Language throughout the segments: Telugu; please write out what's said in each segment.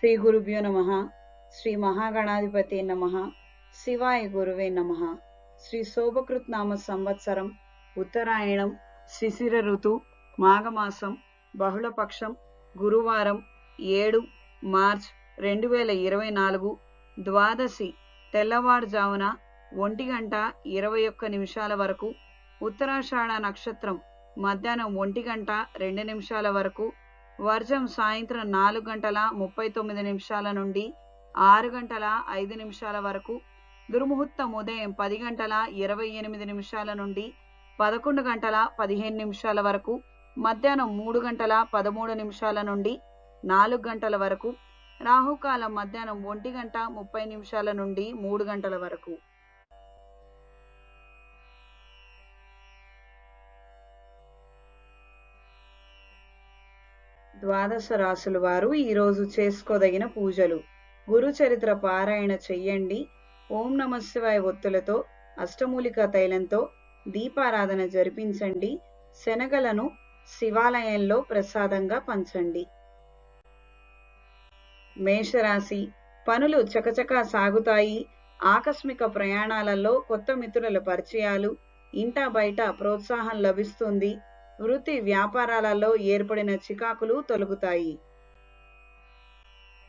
శ్రీ గురుభ్యో నమ. శ్రీ మహాగణాధిపతి నమ. శివాయ గురువే నమ. శ్రీ శోభకృత్ నామ సంవత్సరం ఉత్తరాయణం శిశిర ఋతు మాఘమాసం బహుళపక్షం గురువారం ఏడు మార్చ్ రెండు వేల ఇరవై నాలుగు ద్వాదశి తెల్లవారుజామున ఒంటి గంట ఇరవై ఒక్క నిమిషాల వరకు ఉత్తరాషాఢ నక్షత్రం మధ్యాహ్నం ఒంటి గంట రెండు నిమిషాల వరకు వర్జం సాయంత్రం నాలుగు గంటల ముప్పై తొమ్మిది నిమిషాల నుండి ఆరు గంటల ఐదు నిమిషాల వరకు దుర్ముహూర్తం ఉదయం పది గంటల ఇరవై ఎనిమిది నిమిషాల నుండి పదకొండు గంటల పదిహేను నిమిషాల వరకు మధ్యాహ్నం మూడు గంటల పదమూడు నిమిషాల నుండి నాలుగు గంటల వరకు రాహుకాలం మధ్యాహ్నం ఒంటి గంట ముప్పై నిమిషాల నుండి మూడు గంటల వరకు. ద్వాదశ రాసుల వారు ఈరోజు చేసుకోదగిన పూజలు. గురు చరిత్ర పారాయణ చెయ్యండి. ఓం నమ శివాయ ఒత్తులతో అష్టమూలిక తైలంతో దీపారాధన జరిపించండి. శనగలను శివాలయంలో ప్రసాదంగా పంచండి. మేషరాశి పనులు చకచకా సాగుతాయి. ఆకస్మిక ప్రయాణాలలో కొత్త మిత్రుల పరిచయాలు ఇంటా బయట ప్రోత్సాహం లభిస్తుంది. వృత్తి వ్యాపారాలలో ఏర్పడిన చికాకులు తొలగుతాయి.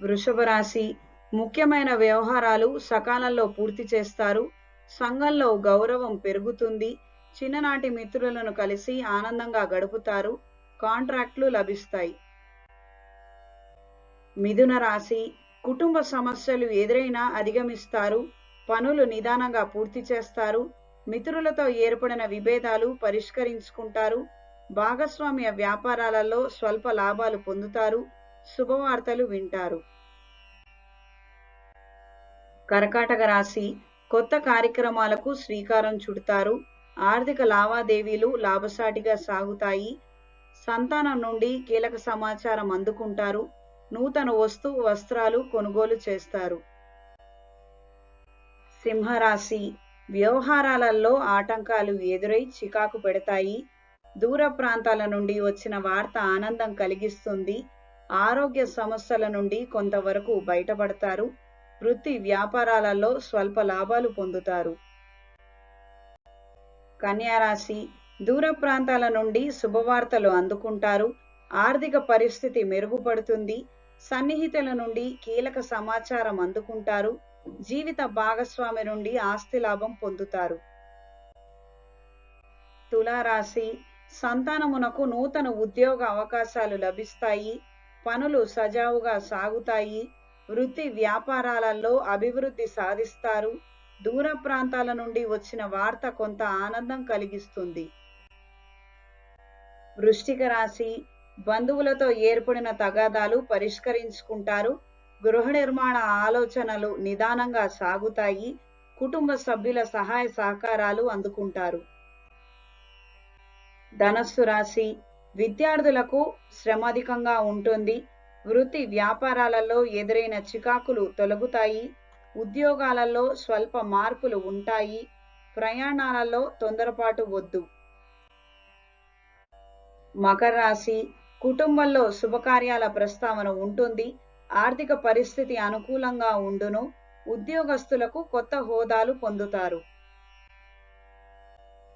వృషభ రాశి ముఖ్యమైన వ్యవహారాలు సకాలంలో పూర్తి చేస్తారు. సంఘంలో గౌరవం పెరుగుతుంది. చిన్ననాటి మిత్రులను కలిసి ఆనందంగా గడుపుతారు. కాంట్రాక్ట్లు లభిస్తాయి. మిథున రాశి కుటుంబ సమస్యలు ఎదురైనా అధిగమిస్తారు. పనులు నిదానంగా పూర్తి చేస్తారు. మిత్రులతో ఏర్పడిన విభేదాలు పరిష్కరించుకుంటారు. భాగస్వామ్య వ్యాపారాలలో స్వల్ప లాభాలు పొందుతారు. శుభవార్తలు వింటారు. కర్కాటక రాశి కొత్త కార్యక్రమాలకు శ్రీకారం చుడతారు. ఆర్థిక లావాదేవీలు లాభసాటిగా సాగుతాయి. సంతానం నుండి కీలక సమాచారం అందుకుంటారు. నూతన వస్తు వస్త్రాలు కొనుగోలు చేస్తారు. సింహరాశి వ్యవహారాలలో ఆటంకాలు ఎదురై చికాకు పెడతాయి. దూర ప్రాంతాల నుండి వచ్చిన వార్త ఆనందం కలిగిస్తుంది. ఆరోగ్య సమస్యల నుండి కొంతవరకు బయటపడతారు. వృత్తి వ్యాపారాలలో స్వల్ప లాభాలు పొందుతారు. కన్యారాశి దూర ప్రాంతాల నుండి శుభవార్తలు అందుకుంటారు. ఆర్థిక పరిస్థితి మెరుగుపడుతుంది. సన్నిహితుల నుండి కీలక సమాచారం అందుకుంటారు. జీవిత భాగస్వామి నుండి ఆస్తి లాభం పొందుతారు. తులారాశి సంతానమునకు నూతన ఉద్యోగ అవకాశాలు లభిస్తాయి పనులు సజావుగా సాగుతాయి వృత్తి వ్యాపారాలలో అభివృద్ధి సాధిస్తారు దూర ప్రాంతాల నుండి వచ్చిన వార్త కొంత ఆనందం కలిగిస్తుంది. వృష్టిక రాశి బంధువులతో ఏర్పడిన తగాదాలు పరిష్కరించుకుంటారు గృహ నిర్మాణ ఆలోచనలు నిదానంగా సాగుతాయి కుటుంబ సభ్యుల సహాయ సహకారాలు అందుకుంటారు. ధనస్సు రాశి విద్యార్థులకు శ్రమాధికంగా ఉంటుంది. వృత్తి వ్యాపారాలలో ఎదురైన చికాకులు తొలగుతాయి. ఉద్యోగాలలో స్వల్ప మార్పులు ఉంటాయి. ప్రయాణాలలో తొందరపాటు వద్దు. మకర రాశి కుటుంబంలో శుభకార్యాల ప్రస్తావన ఉంటుంది. ఆర్థిక పరిస్థితి అనుకూలంగా ఉండును. ఉద్యోగస్తులకు కొత్త హోదాలు పొందుతారు.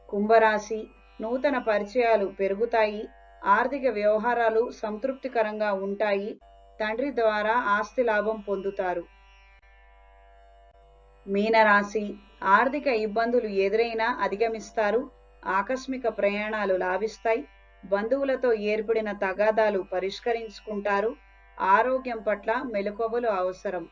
కుంభరాశి నూతన పరిచయాలు పెరుగుతాయి ఆర్థిక వ్యవహారాలు సంతృప్తికరంగా ఉంటాయి తండ్రి ద్వారా ఆస్తి లాభం పొందుతారు. మీనరాశి ఆర్థిక ఇబ్బందులు ఎదురైనా అధిగమిస్తారు ఆకస్మిక ప్రయాణాలు లాభిస్తాయి బంధువులతో ఏర్పడిన తగాదాలు పరిష్కరించుకుంటారు ఆరోగ్యం పట్ల మెలకువలు అవసరం.